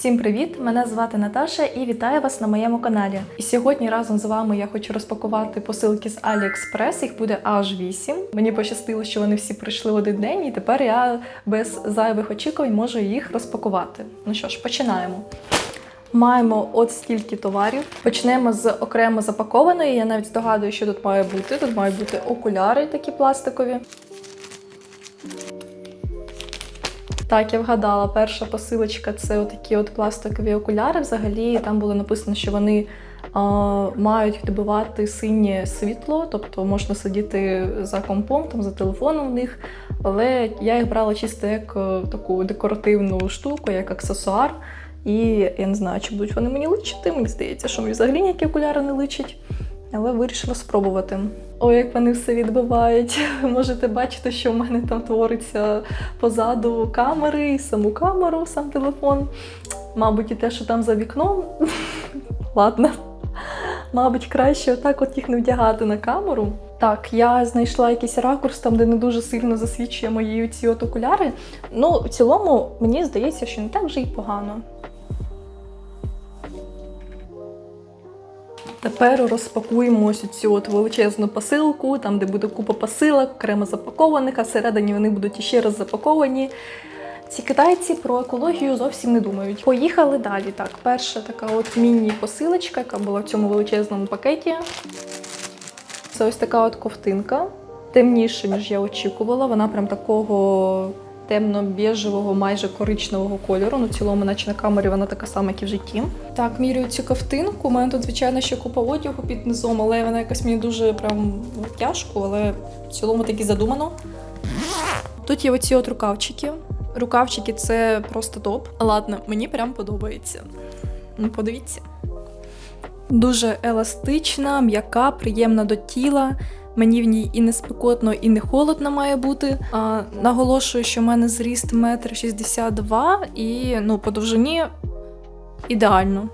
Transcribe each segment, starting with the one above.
Всім привіт! Мене звати Наташа і вітаю вас на моєму каналі. І сьогодні разом з вами я хочу розпакувати посилки з AliExpress. Їх буде аж 8. Мені пощастило, що вони всі прийшли в один день, і тепер я без зайвих очікувань можу їх розпакувати. Ну що ж, починаємо. Маємо от стільки товарів. Почнемо з окремо запакованої. Я навіть здогадую, що тут має бути. Тут мають бути окуляри такі пластикові. Так, я вгадала, перша посилочка це отакі от пластикові окуляри. Взагалі там було написано, що вони а, мають відбивати синє світло, тобто можна сидіти за компом, там за телефоном в них. Але я їх брала чисто як е, таку декоративну штуку, як аксесуар. І я не знаю, чи будуть вони мені личити. Мені здається, що мені взагалі ніякі окуляри не личать. Але вирішила спробувати. Ой, як вони все відбивають. Можете бачити, що в мене там твориться позаду камери, і саму камеру, сам телефон. Мабуть, і те, що там за вікном. Ладно. Мабуть, краще отак от їх не вдягати на камеру. Так, я знайшла якийсь ракурс там, де не дуже сильно засвідчує мої ці от окуляри. Ну, в цілому, мені здається, що не так вже й погано. Тепер розпакуємо ось цю от величезну посилку, там, де буде купа посилок, окремо запакованих, а всередині вони будуть іще раз запаковані. Ці китайці про екологію зовсім не думають. Поїхали далі. Так, перша така от міні-посилочка, яка була в цьому величезному пакеті. Це ось така от ковтинка. Темніша, ніж я очікувала. Вона прям такого темно-біжевого, майже коричневого кольору. Ну, цілому, наче на камері вона така сама, як і в житті. Так, міряю цю ковтинку. У мене тут, звичайно, ще купа одягу під низом, але вона якась мені дуже прям тяжко, але в цілому таки задумано. Тут є оці от рукавчики. Рукавчики це просто топ. Ладно, мені прям подобається. Ну, подивіться. Дуже еластична, м'яка, приємна до тіла. Мені в ній і не спекотно, і не холодно має бути. А, наголошую, що в мене зріст 1,62 м і ну, по довжині ідеально.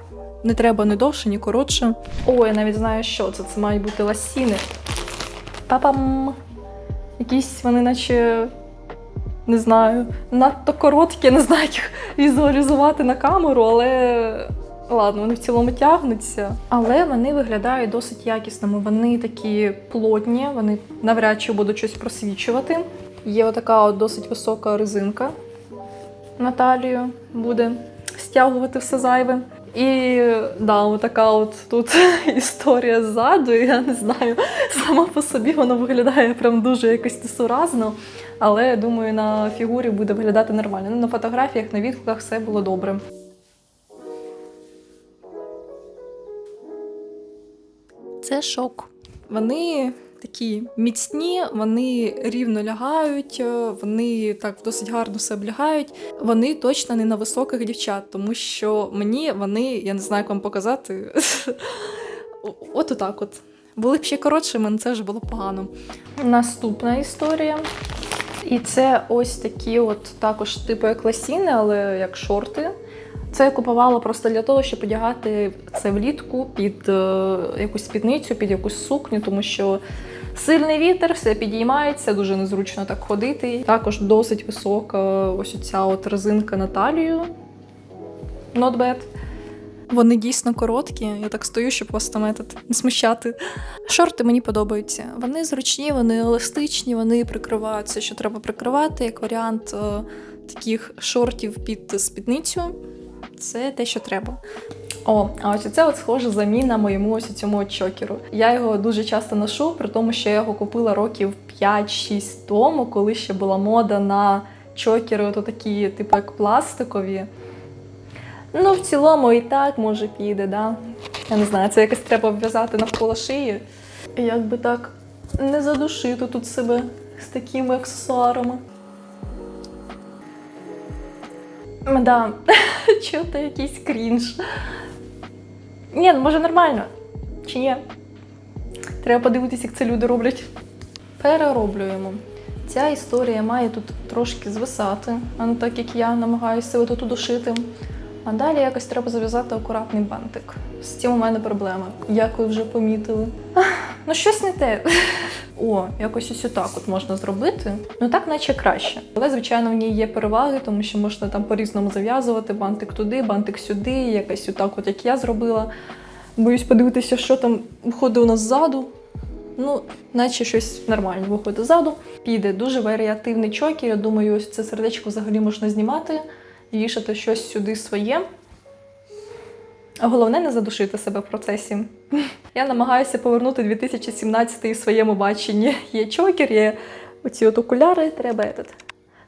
Не треба ні довше, ні коротше. О, я навіть знаю, що це. Це мають бути ласіни. Папам! Якісь вони, наче. Не знаю, надто короткі, не знаю, як візуалізувати на камеру, але ладно, вони в цілому тягнуться. Але вони виглядають досить якісними. Вони такі плотні, вони навряд чи будуть щось просвічувати. Є отака от досить висока резинка на талію буде стягувати все зайве. І да, отака от тут історія ззаду. Я не знаю, сама по собі воно виглядає прям дуже якось несуразно. Але думаю, на фігурі буде виглядати нормально. Ну, на фотографіях, на відгуках все було добре. Це шок. Вони такі міцні, вони рівно лягають, е, вони так досить гарно все облягають. Вони точно не на високих дівчат, тому що мені вони, я не знаю, як вам показати. От отак от. Були б ще коротшими, але це вже було погано. Наступна історія. І це ось такі, от також типу як ласіни, але як шорти. Це я купувала просто для того, щоб одягати це влітку під е, якусь спідницю, під якусь сукню, тому що сильний вітер, все підіймається, дуже незручно так ходити. Також досить висока ось ця от резинка на талію. Not bad. Вони дійсно короткі. Я так стою, щоб вас там етат, не смущати. Шорти мені подобаються. Вони зручні, вони еластичні, вони прикривають все, що треба прикривати, як варіант е, таких шортів під спідницю. Це те, що треба. О, а ось це от схожа заміна моєму ось цьому чокеру. Я його дуже часто ношу, при тому, що я його купила років 5-6 тому, коли ще була мода на чокери, ото такі, типу, як пластикові. Ну, в цілому і так може піде, да. Я не знаю, це якось треба обв'язати навколо шиї. І Як би так не задушити тут себе з такими аксесуарами. Да, чути якийсь крінж. Ні, ну може нормально. Чи ні? Треба подивитися, як це люди роблять. Перероблюємо. Ця історія має тут трошки звисати, а не так як я намагаюся себе тут удушити. А далі якось треба зав'язати акуратний бантик. З цим у мене проблема, як ви вже помітили. Ну, щось не те. О, якось ось отак от можна зробити. Ну так, наче краще. Але, звичайно, в ній є переваги, тому що можна там по-різному зав'язувати бантик туди, бантик сюди, якось отак, от як я зробила. Боюсь подивитися, що там виходить у нас ззаду. Ну, наче щось нормально виходить ззаду. Піде дуже варіативний чокер. Я думаю, ось це сердечко взагалі можна знімати, вішати щось сюди своє. Головне не задушити себе в процесі. Я намагаюся повернути 2017-й в своєму баченні. Є чокер, є оці от окуляри, треба этот,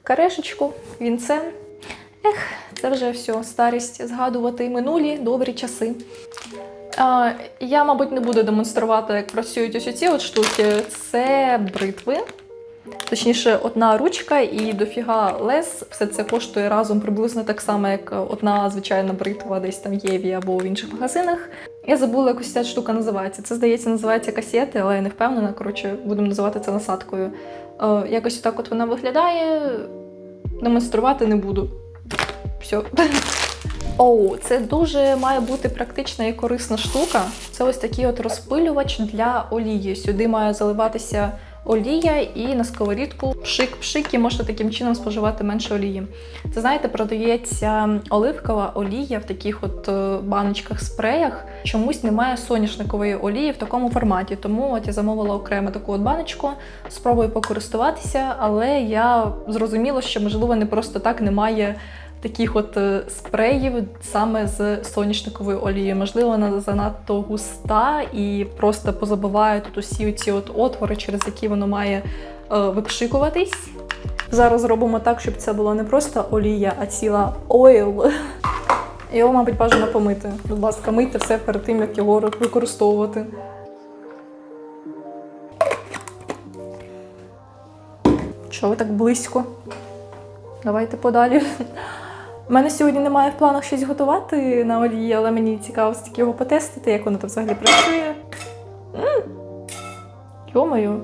карешечку, вінце. Ех, це вже все, старість згадувати минулі добрі часи. А, я, мабуть, не буду демонструвати, як працюють ось ці от штуки. Це бритви. Точніше, одна ручка і дофіга лес. Все це коштує разом приблизно так само, як одна звичайна бритва десь там в Єві або в інших магазинах. Я забула, якось ця штука називається. Це, здається, називається касети, але я не впевнена. Коротше, будемо називати це насадкою. Е, якось так от вона виглядає. Демонструвати не буду. Все. Оу, це дуже має бути практична і корисна штука. Це ось такий от розпилювач для олії. Сюди має заливатися олія і на сковорідку пшик-пшик, і можна таким чином споживати менше олії. Це знаєте, продається оливкова олія в таких от е, баночках спреях. Чомусь немає соняшникової олії в такому форматі. Тому от я замовила окремо таку от баночку, спробую покористуватися, але я зрозуміла, що можливо не просто так немає таких от е, спреїв саме з соняшниковою олією. Можливо, вона занадто густа і просто позабиває тут усі ці от отвори, через які воно має е, випшикуватись. Зараз зробимо так, щоб це була не просто олія, а ціла ойл. Його, мабуть, бажано помити. Будь ласка, мийте все перед тим, як його використовувати. Що ви так близько? Давайте подалі. У мене сьогодні немає в планах щось готувати на олії, але мені цікаво все-таки його потестити, як воно там взагалі працює. Йомаю,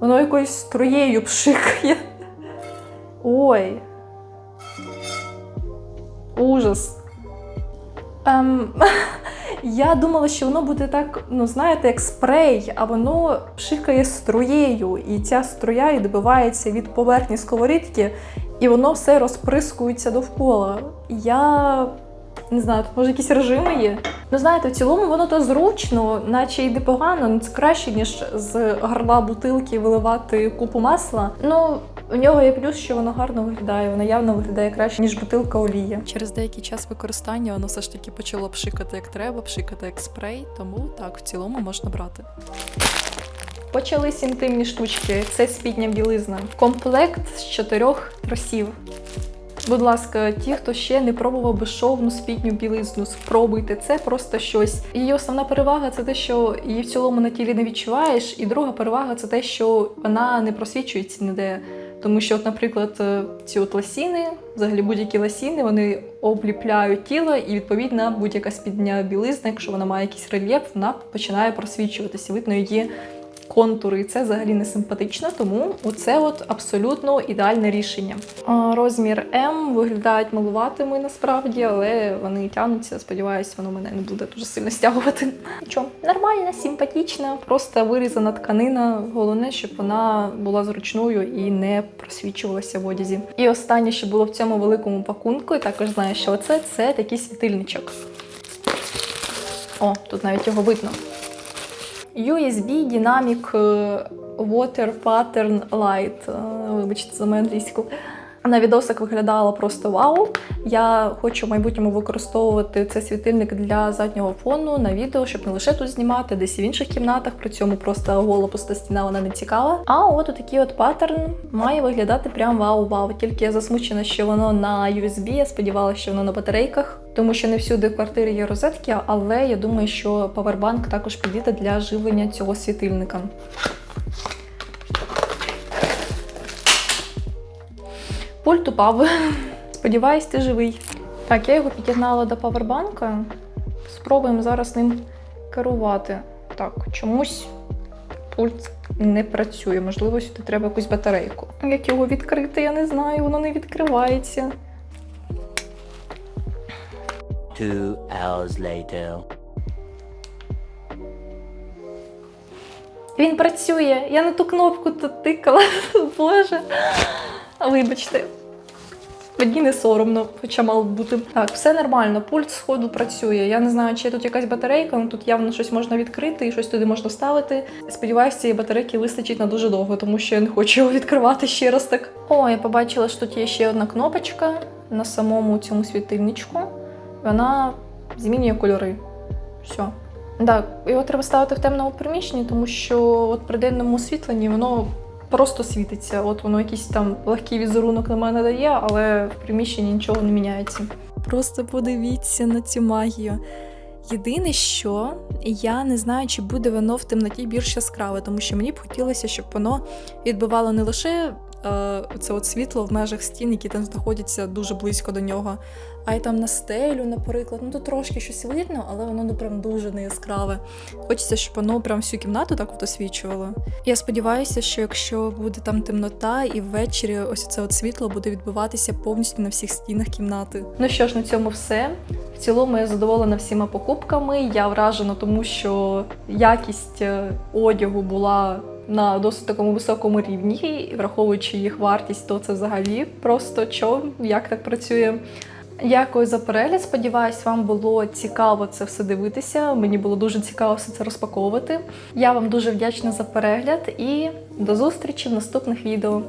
воно якоюсь струєю пшикає. Ой. Ужас. Ем, я думала, що воно буде так, ну знаєте, як спрей, а воно пшикає струєю, і ця струя відбивається від поверхні сковорідки, і воно все розприскується довкола. Я не знаю, тут може якісь режими є. Ну знаєте, в цілому воно то зручно, наче йде погано, ну це краще, ніж з горла бутилки виливати купу масла. Ну, у нього є плюс, що воно гарно виглядає, воно явно виглядає краще, ніж бутилка олії. Через деякий час використання воно все ж таки почало пшикати як треба, пшикати як спрей, тому так, в цілому можна брати. Почались інтимні штучки. Це спідня білизна. Комплект з чотирьох тросів. Будь ласка, ті, хто ще не пробував безшовну спідню білизну, спробуйте це просто щось. Її основна перевага це те, що її в цілому на тілі не відчуваєш. І друга перевага це те, що вона не просвічується ніде. Тому що, от, наприклад, е, ці от ласіни, взагалі будь-які ласіни, вони обліпляють тіло, і відповідно будь-яка спідня білизна, якщо вона має якийсь рельєф, вона починає просвічуватися. Видно її контури, це взагалі не симпатично, тому оце от абсолютно ідеальне рішення. Розмір М виглядають малуватими насправді, але вони тягнуться. Сподіваюсь, воно мене не буде дуже сильно стягувати. Нічого, нормальна, симпатична, просто вирізана тканина. Головне, щоб вона була зручною і не просвічувалася в одязі. І останнє, що було в цьому великому пакунку, і також знаю, що це, це такий світильничок. О, тут навіть його видно. USB Dynamic е, Water Pattern Light. Е, Вибачте за мою англійську. На відосах виглядало просто вау. Я хочу в майбутньому використовувати цей світильник для заднього фону на відео, щоб не лише тут знімати, десь і в інших кімнатах. При цьому просто гола пуста стіна вона не цікава. А от такий от паттерн має виглядати прям вау-вау. Тільки я засмучена, що воно на USB. Я сподівалася, що воно на батарейках, тому що не всюди в квартирі є розетки, але я думаю, що павербанк також підійде для живлення цього світильника. Пульт упав. Сподіваюсь, ти живий. Так, я його підігнала до павербанка. Спробуємо зараз ним керувати. Так, чомусь пульт не працює. Можливо, сюди треба якусь батарейку. Як його відкрити, я не знаю, воно не відкривається. Two hours later. Він працює. Я на ту кнопку тут тикала. Боже. Вибачте. Мені не соромно, хоча мало б бути. Так, все нормально, пульт сходу працює. Я не знаю, чи тут якась батарейка, але тут явно щось можна відкрити і щось туди можна вставити. Сподіваюся, цієї батарейки вистачить на дуже довго, тому що я не хочу його відкривати ще раз так. О, я побачила, що тут є ще одна кнопочка на самому цьому світильничку. Вона змінює кольори. Все. Так, його треба ставити в темному приміщенні, тому що от при денному освітленні воно просто світиться. От воно якийсь там легкий візерунок на мене дає, але в приміщенні нічого не міняється. Просто подивіться на цю магію. Єдине, що я не знаю, чи буде воно в темноті більш яскраве, тому що мені б хотілося, щоб воно відбивало не лише це от світло в межах стін, які там знаходяться дуже близько до нього, а й там на стелю, наприклад. Ну тут трошки щось видно, але воно ну прям дуже не яскраве. Хочеться, щоб воно прям всю кімнату так от освічувало. Я сподіваюся, що якщо буде там темнота, і ввечері ось це от світло буде відбиватися повністю на всіх стінах кімнати. Ну що ж, на цьому все. В цілому я задоволена всіма покупками. Я вражена, тому що якість е, одягу була на досить такому високому рівні, враховуючи їх вартість, то це взагалі просто що, як так працює. Дякую за перегляд. Сподіваюсь, вам було цікаво це все дивитися. Мені було дуже цікаво все це розпаковувати. Я вам дуже вдячна за перегляд і до зустрічі в наступних відео.